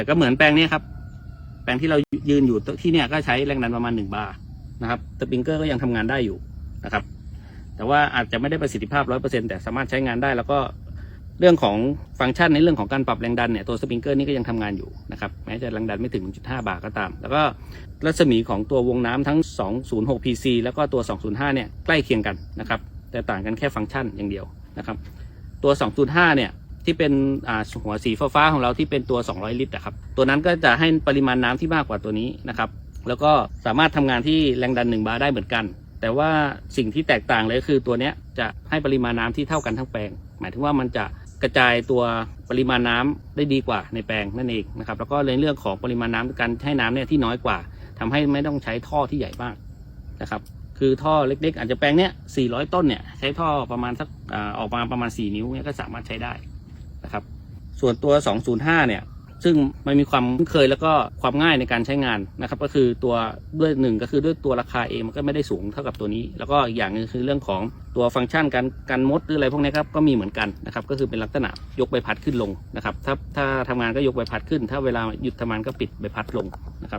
แต่ก็เหมือนแปลงนี้ครับ แปลงที่เรายืนอยู่ที่เนี่ยก็ใช้แรงดันประมาณ1บาร์นะครับสปริงเกอร์ก็ยังทำงานได้อยู่นะครับ แต่ว่าอาจจะไม่ได้ประสิทธิภาพ100%แต่สามารถใช้งานได้แล้วก็เรื่องของฟังก์ชันในเรื่องของการปรับแรงดันเนี่ยตัวสปริงเกอร์นี่ก็ยังทำงานอยู่นะครับแม้จะแรงดันไม่ถึง 1.5 บาร์ก็ตาม แล้วก็รัศมีของตัววงน้ำทั้ง 206 PC แล้วก็ตัว 205 เนี่ยใกล้เคียงกันนะครับ แต่ต่างกันแค่ฟังก์ชันอย่างเดียวนะครับ ตัว 205 เนี่ย ที่เป็นอ่าหัวสีฟ้าๆของเราที่เป็นตัว 200 ลิตรนะครับ ตัวนั้นก็จะให้ปริมาณน้ำที่มากกว่าตัวนี้นะครับ แล้วก็สามารถทำงานที่แรงดัน 1 บาร์ได้เหมือนกัน แต่ว่าสิ่งที่แตกต่างเลยคือตัวนี้จะให้ปริมาณน้ำที่เท่ากันทั้งแปลง หมายถึงว่ามันจะกระจายตัวปริมาณน้ำได้ดีกว่าในแปลงนั่นเองนะครับ แล้วก็ในเรื่องของปริมาณน้ำการให้น้ำเนี่ยที่น้อยกว่าทำให้ไม่ต้องใช้ท่อที่ใหญ่มากนะครับคือท่อเล็กๆ อาจจะแปลงเนี้ย400 ต้นเนี่ยใช้ท่อประมาณสักอออกมาประมาณ 4 นิ้วเนี่ยก็สามารถใช้ได้ นะครับ ส่วนตัว 205 เนี่ย ซึ่งมันมีความคุ้นเคยแล้วก็ความง่ายในการใช้งานนะครับ ก็คือตัวด้วยหนึ่งก็คือด้วยตัวราคาเองมันก็ไม่ได้สูงเท่ากับตัวนี้ แล้วก็อีกอย่างนึงคือเรื่องของตัวฟังก์ชันการการมดหรืออะไรพวกนี้ครับก็มีเหมือนกันนะครับ ก็คือเป็นลักษณะยกใบพัดขึ้นลงนะครับ ถ้าถ้าทำงานก็ยกใบพัดขึ้น ถ้าเวลาหยุดทำงานก็ปิดใบพัดลงนะครับ